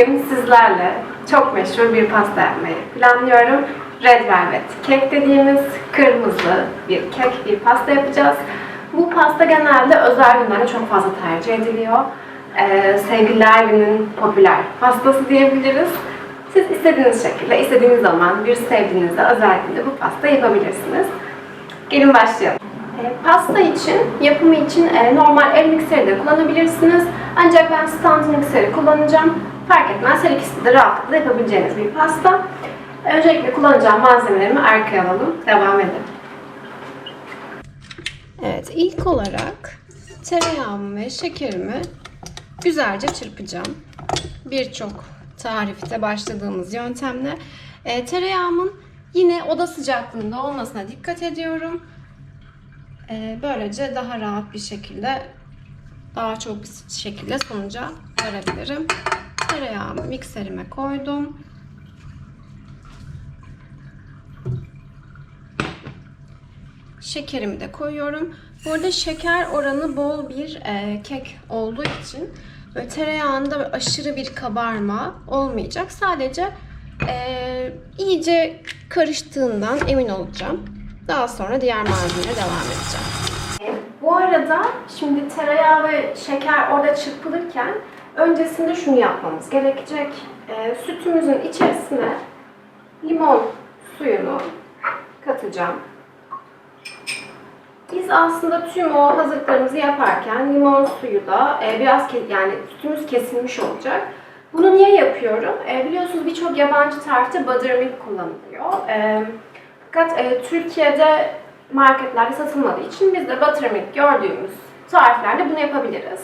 Bugün sizlerle çok meşhur bir pasta yapmayı planlıyorum. Red Velvet kek dediğimiz kırmızı bir kek, bir pasta yapacağız. Bu pasta genelde özel günlerde çok fazla tercih ediliyor. Ee, sevgililer günün popüler pastası diyebiliriz. Siz istediğiniz şekilde, istediğiniz zaman bir sevdiğinizde özel günde bu pasta yapabilirsiniz. Gelin başlayalım. E, Pasta için, yapımı için e, normal el mikseri de kullanabilirsiniz. Ancak ben stand mikseri kullanacağım. Fark etmez, her ikisi de rahatlıkla yapabileceğiniz bir pasta. Öncelikle kullanacağım malzemelerimi arkaya alalım. Devam edelim. Evet, ilk olarak tereyağımı ve şekerimi güzelce çırpacağım. Birçok tarifte başladığımız yöntemle. E, tereyağımın yine oda sıcaklığında olmasına dikkat ediyorum. Ee, böylece daha rahat bir şekilde daha çok bir şekilde sonuca varabilirim. Tereyağımı mikserime koydum. Şekerimi de koyuyorum. Bu arada şeker oranı bol bir e, kek olduğu için böyle tereyağında aşırı bir kabarma olmayacak. Sadece e, iyice karıştığından emin olacağım. Daha sonra diğer malzemelere devam edeceğim. Bu arada şimdi tereyağı ve şeker orada çırpılırken öncesinde şunu yapmamız gerekecek. Ee, sütümüzün içerisine limon suyunu katacağım. Biz aslında tüm o hazırlıklarımızı yaparken limon suyu da e, biraz ke- yani sütümüz kesilmiş olacak. Bunu niye yapıyorum? E, biliyorsunuz birçok yabancı tarifte buttermilk kullanılıyor. E, fakat e, Türkiye'de marketlerde satılmadığı için biz de buttermilk gördüğümüz tariflerde bunu yapabiliriz.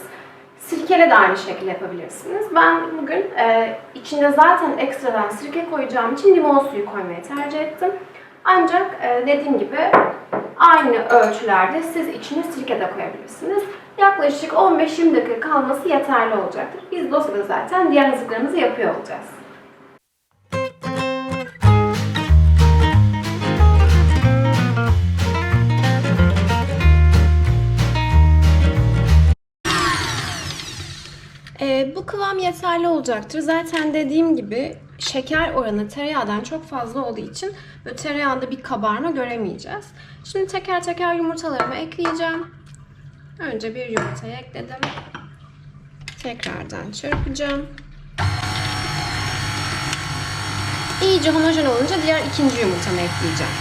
Sirkele de aynı şekilde yapabilirsiniz. Ben bugün e, içinde zaten ekstradan sirke koyacağım için limon suyu koymayı tercih ettim. Ancak e, dediğim gibi aynı ölçülerde siz içine sirke de koyabilirsiniz. Yaklaşık 15-20 dakika kalması yeterli olacaktır. Biz sırada zaten diğer hazırlıklarımızı yapıyor olacağız. Kıvam yeterli olacaktır. Zaten dediğim gibi şeker oranı tereyağdan çok fazla olduğu için böyle tereyağında bir kabarma göremeyeceğiz. Şimdi teker teker yumurtalarımı ekleyeceğim. Önce bir yumurtayı ekledim. Tekrardan çırpacağım. İyice homojen olunca diğer ikinci yumurtamı ekleyeceğim.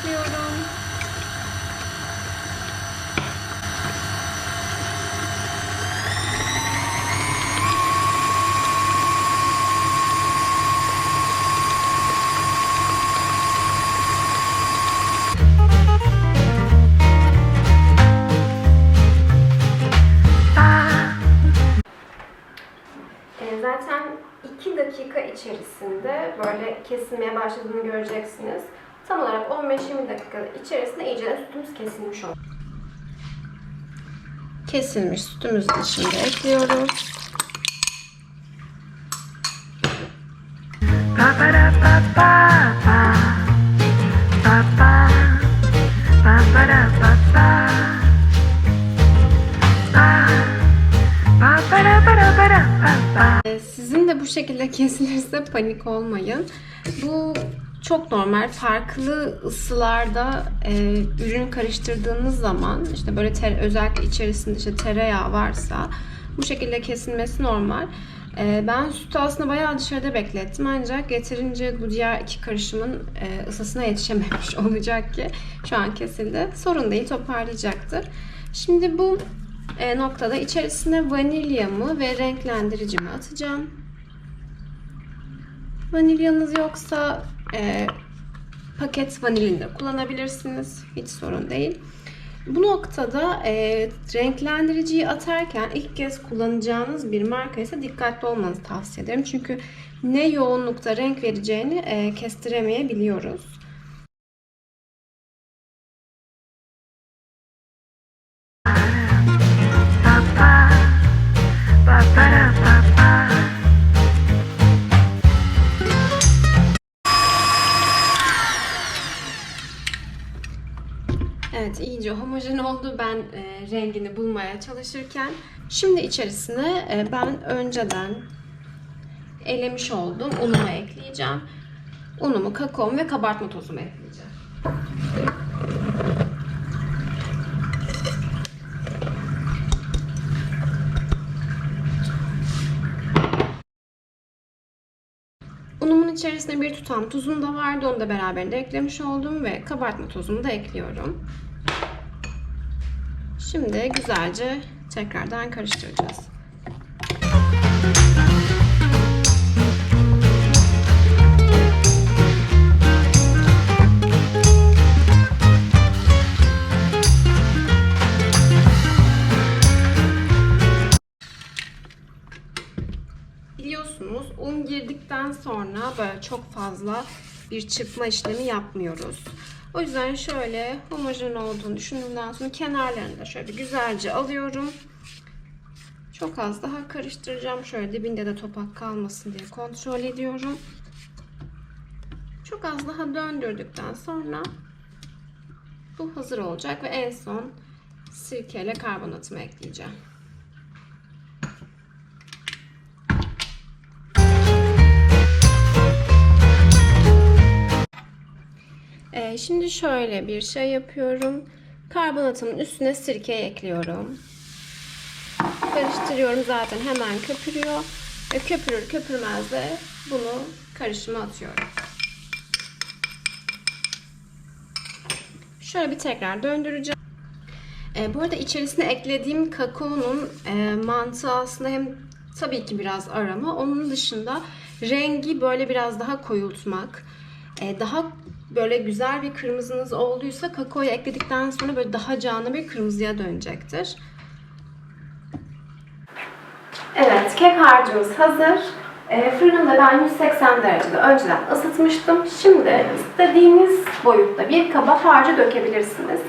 Yumurtamı da ekliyorum. E, Zaten 2 dakika içerisinde böyle kesilmeye başladığını göreceksiniz. Tam olarak 15-20 dakika içerisinde iyice sütümüz kesilmiş olur. Kesilmiş sütümüzü de şimdi ekliyorum. Pa pa da pa pa pa pa pa pa pa da pa pa pa pa pa da pa da pa da pa pa E, Sizin de bu şekilde kesilirse panik olmayın. Bu çok normal. Farklı ısılarda e, ürün karıştırdığınız zaman işte böyle ter, özellikle içerisinde işte tereyağı varsa bu şekilde kesilmesi normal. E, ben sütü aslında bayağı dışarıda beklettim ancak getirince bu diğer iki karışımın e, ısısına yetişememiş olacak ki şu an kesildi. Sorun değil toparlayacaktır. Şimdi bu e, noktada içerisine vanilyamı ve renklendiricimi atacağım. Vanilyanız yoksa e, paket vanilin de kullanabilirsiniz. Hiç sorun değil. Bu noktada e, renklendiriciyi atarken ilk kez kullanacağınız bir marka ise dikkatli olmanızı tavsiye ederim. Çünkü ne yoğunlukta renk vereceğini e, kestiremeyebiliyoruz. Evet iyice homojen oldu. Ben e, rengini bulmaya çalışırken. Şimdi içerisine e, ben önceden elemiş olduğum unumu ekleyeceğim. Unumu, kakaomu ve kabartma tozumu ekleyeceğim. Unumun içerisinde bir tutam tuzum da vardı. Onu da beraberinde eklemiş oldum ve kabartma tozumu da ekliyorum. Şimdi güzelce tekrardan karıştıracağız. Biliyorsunuz un girdikten sonra böyle çok fazla bir çırpma işlemi yapmıyoruz. O yüzden şöyle homojen olduğunu düşündükten sonra kenarlarını da şöyle güzelce alıyorum. Çok az daha karıştıracağım. Şöyle dibinde de topak kalmasın diye kontrol ediyorum. Çok az daha döndürdükten sonra bu hazır olacak ve en son sirkeyle karbonatımı ekleyeceğim. Ee, şimdi şöyle bir şey yapıyorum. Karbonatımın üstüne sirke ekliyorum. Karıştırıyorum zaten hemen köpürüyor. Ve köpürür köpürmez de bunu karışıma atıyorum. Şöyle bir tekrar döndüreceğim. Ee, bu arada içerisine eklediğim kakaonun e, mantığı aslında hem tabii ki biraz arama. Onun dışında rengi böyle biraz daha koyultmak. Ee, daha böyle güzel bir kırmızınız olduysa kakaoyu ekledikten sonra böyle daha canlı bir kırmızıya dönecektir. Evet, kek harcımız hazır. E, fırında ben 180 derecede önceden ısıtmıştım. Şimdi istediğiniz boyutta bir kaba harcı dökebilirsiniz.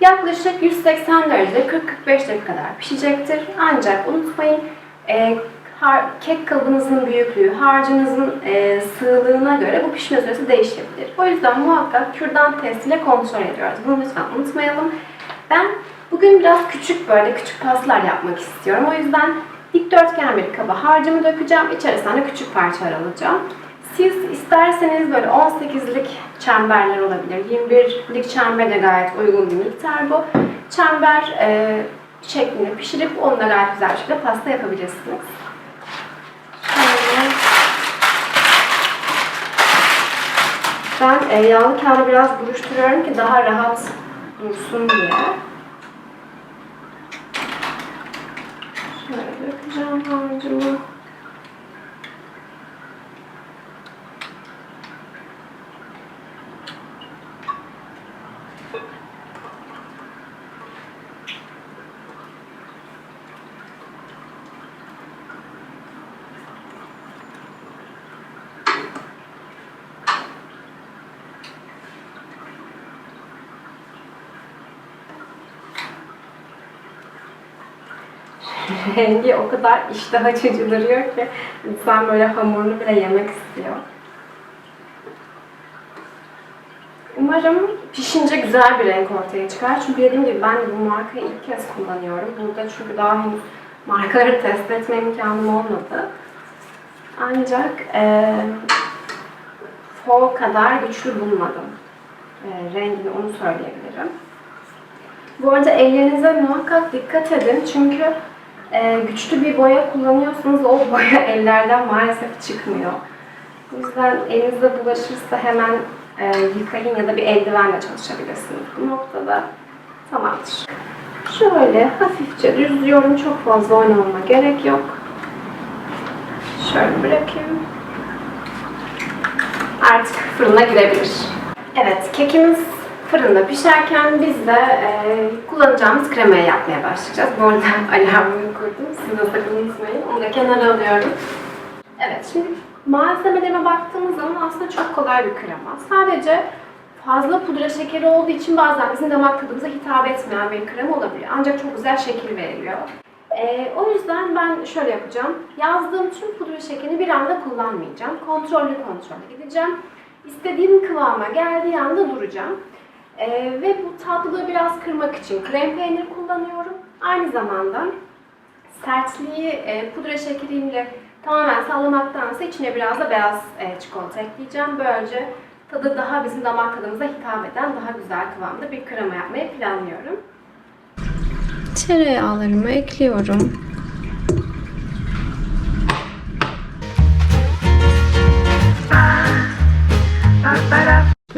Yaklaşık 180 derecede 40-45 dakika kadar pişecektir. Ancak unutmayın e, har- kek kalıbınızın büyüklüğü, harcınızın e, sığlığına göre bu pişme süresi değişebilir. O yüzden muhakkak kürdan testiyle kontrol ediyoruz. Bunu lütfen unutmayalım. Ben bugün biraz küçük böyle küçük paslar yapmak istiyorum. O yüzden dikdörtgen bir kaba harcımı dökeceğim. İçerisinden de küçük parçalar alacağım. Siz isterseniz böyle 18'lik çemberler olabilir. 21'lik çember de gayet uygun bir miktar bu. Çember e, şeklinde pişirip onunla gayet güzel bir şekilde pasta yapabilirsiniz. Şöyle. Ben yağlı kağıdı biraz buruşturuyorum ki daha rahat dursun diye. Şöyle dökeceğim harcımı. rengi o kadar iştah açıcı duruyor ki insan böyle hamurunu bile yemek istiyor. Umarım pişince güzel bir renk ortaya çıkar. Çünkü dediğim gibi ben bu markayı ilk kez kullanıyorum. Burada çünkü daha henüz markaları test etme imkanım olmadı. Ancak e, fol kadar güçlü bulmadım. E, rengini onu söyleyebilirim. Bu arada ellerinize muhakkak dikkat edin çünkü e, güçlü bir boya kullanıyorsunuz o boya ellerden maalesef çıkmıyor. O yüzden elinizde bulaşırsa hemen e, yıkayın ya da bir eldivenle çalışabilirsiniz. Bu noktada tamamdır. Şöyle hafifçe düzlüyorum. Çok fazla oynamama gerek yok. Şöyle bırakayım. Artık fırına girebilir. Evet, kekimiz fırında pişerken biz de e, kullanacağımız kremayı yapmaya başlayacağız. Bu arada alarmını kurdum. Siz de sakın unutmayın. Onu da kenara alıyorum. Evet, şimdi malzemelerime baktığımız zaman aslında çok kolay bir krema. Sadece fazla pudra şekeri olduğu için bazen bizim damak tadımıza hitap etmeyen bir krema olabiliyor. Ancak çok güzel şekil veriliyor. Ee, o yüzden ben şöyle yapacağım. Yazdığım tüm pudra şekerini bir anda kullanmayacağım. Kontrollü kontrollü gideceğim. İstediğim kıvama geldiği anda duracağım. Ee, ve bu tatlılığı biraz kırmak için krem peynir kullanıyorum. Aynı zamanda sertliği e, pudra şekeriyle tamamen sağlamaktansa içine biraz da beyaz e, çikolata ekleyeceğim. Böylece tadı daha bizim damak tadımıza hitap eden daha güzel kıvamda bir krema yapmayı planlıyorum. Tereyağlarımı ekliyorum.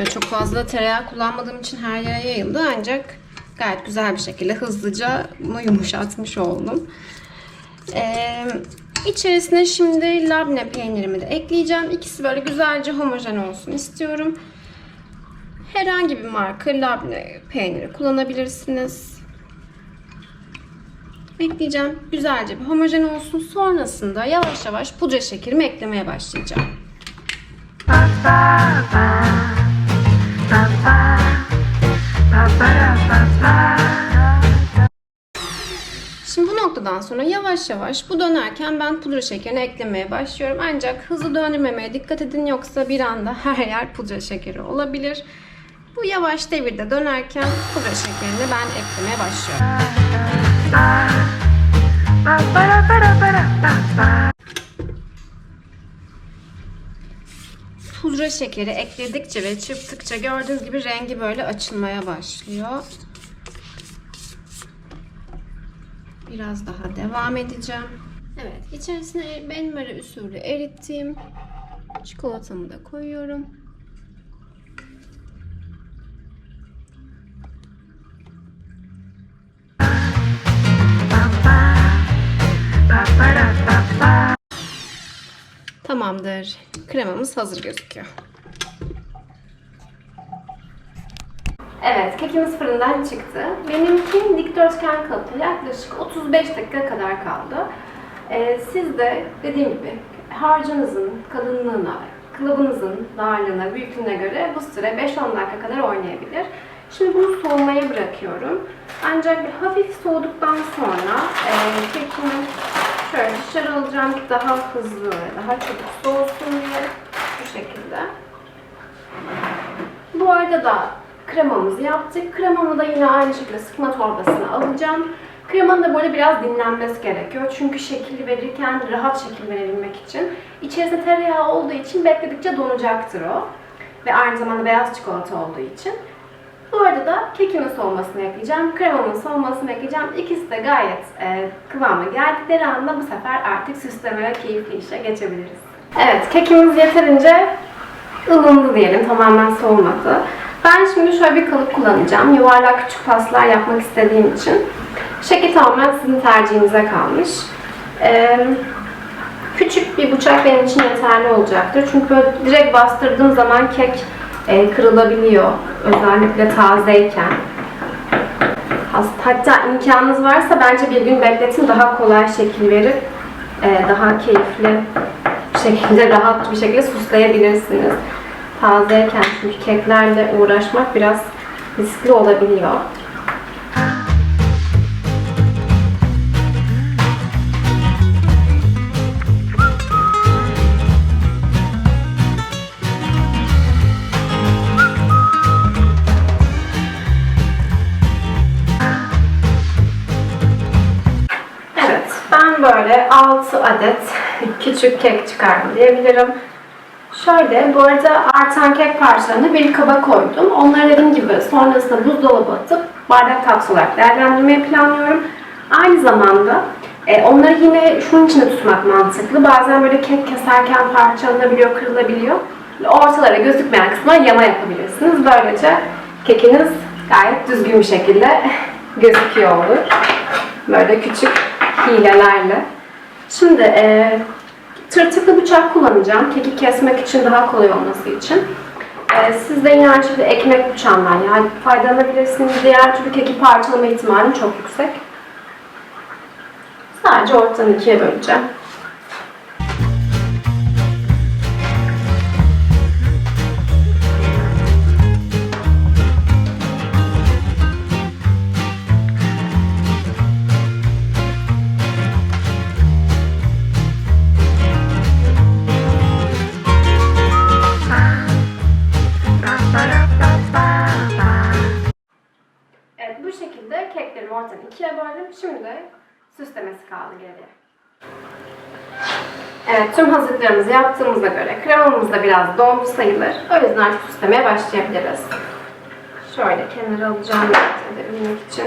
Böyle çok fazla tereyağı kullanmadığım için her yere yayıldı ancak gayet güzel bir şekilde hızlıca bunu yumuşatmış oldum. Ee, içerisine şimdi labne peynirimi de ekleyeceğim. İkisi böyle güzelce homojen olsun istiyorum. Herhangi bir marka labne peyniri kullanabilirsiniz. Ekleyeceğim. Güzelce bir homojen olsun. Sonrasında yavaş yavaş pudra şekerimi eklemeye başlayacağım. Şimdi bu noktadan sonra yavaş yavaş bu dönerken ben pudra şekerini eklemeye başlıyorum. Ancak hızlı döndürmemeye dikkat edin yoksa bir anda her yer pudra şekeri olabilir. Bu yavaş devirde dönerken pudra şekerini ben eklemeye başlıyorum. Pudra şekeri ekledikçe ve çırptıkça gördüğünüz gibi rengi böyle açılmaya başlıyor. Biraz daha devam edeceğim. Evet, içerisine benmari usulü erittiğim çikolatamı da koyuyorum. Tamamdır. Kremamız hazır gözüküyor. Evet, kekimiz fırından çıktı. Benimki dikdörtgen kalıpta yaklaşık 35 dakika kadar kaldı. Ee, siz de dediğim gibi harcınızın kalınlığına, kılıbınızın darlığına, büyüklüğüne göre bu süre 5-10 dakika kadar oynayabilir. Şimdi bunu soğumaya bırakıyorum. Ancak bir hafif soğuduktan sonra e, kekimi şöyle dışarı alacağım daha hızlı ve daha çabuk soğusun diye bu şekilde. Bu arada da kremamızı yaptık. Kremamı da yine aynı şekilde sıkma torbasına alacağım. Kremanın da böyle biraz dinlenmesi gerekiyor. Çünkü şekil verirken rahat şekil verebilmek için. İçerisinde tereyağı olduğu için bekledikçe donacaktır o. Ve aynı zamanda beyaz çikolata olduğu için. Bu arada da kekimin soğumasını ekleyeceğim. Kremamın soğumasını ekleyeceğim. İkisi de gayet e, kıvama geldikleri anda bu sefer artık süsleme ve keyifli işe geçebiliriz. Evet, kekimiz yeterince ılındı diyelim. Tamamen soğumadı. Ben şimdi şöyle bir kalıp kullanacağım. Yuvarlak küçük paslar yapmak istediğim için. Şekil tamamen sizin tercihinize kalmış. Ee, küçük bir bıçak benim için yeterli olacaktır. Çünkü direkt bastırdığım zaman kek e, kırılabiliyor. Özellikle tazeyken. Hatta imkanınız varsa bence bir gün bekletin daha kolay şekil verip e, daha keyifli şekilde rahat bir şekilde süsleyebilirsiniz. Tazeyken çünkü keklerle uğraşmak biraz riskli olabiliyor. Adet küçük kek çıkardım diyebilirim. Şöyle, bu arada artan kek parçalarını bir kaba koydum. Onları dediğim gibi sonrasında buzdolabı atıp bardak tatlısı olarak değerlendirmeyi planlıyorum. Aynı zamanda e, onları yine şunun içinde tutmak mantıklı. Bazen böyle kek keserken parçalanabiliyor, kırılabiliyor. Ortalara gözükmeyen kısmına yama yapabilirsiniz. Böylece kekiniz gayet düzgün bir şekilde gözüküyor olur. Böyle küçük hilelerle. Şimdi e, tırtıklı bıçak kullanacağım. Keki kesmek için daha kolay olması için. E, siz de aynı şekilde ekmek bıçağından yani faydalanabilirsiniz. Diğer türlü keki parçalama ihtimali çok yüksek. Sadece ortadan ikiye böleceğim. Kremamız da biraz dondu sayılır. O yüzden artık süslemeye başlayabiliriz. Şöyle kenara alacağım edebilmek için.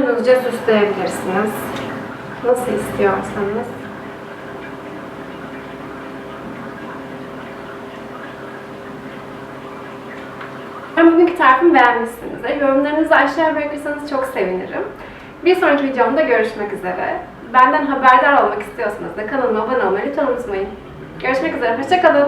Gönlünüzce süsleyebilirsiniz. Nasıl istiyorsanız. Ben bugünkü tarifimi beğenmişsinizdir. Yorumlarınızı aşağıya bırakırsanız çok sevinirim. Bir sonraki videomda görüşmek üzere. Benden haberdar olmak istiyorsanız da kanalıma abone olmayı lütfen unutmayın. Görüşmek üzere, hoşçakalın.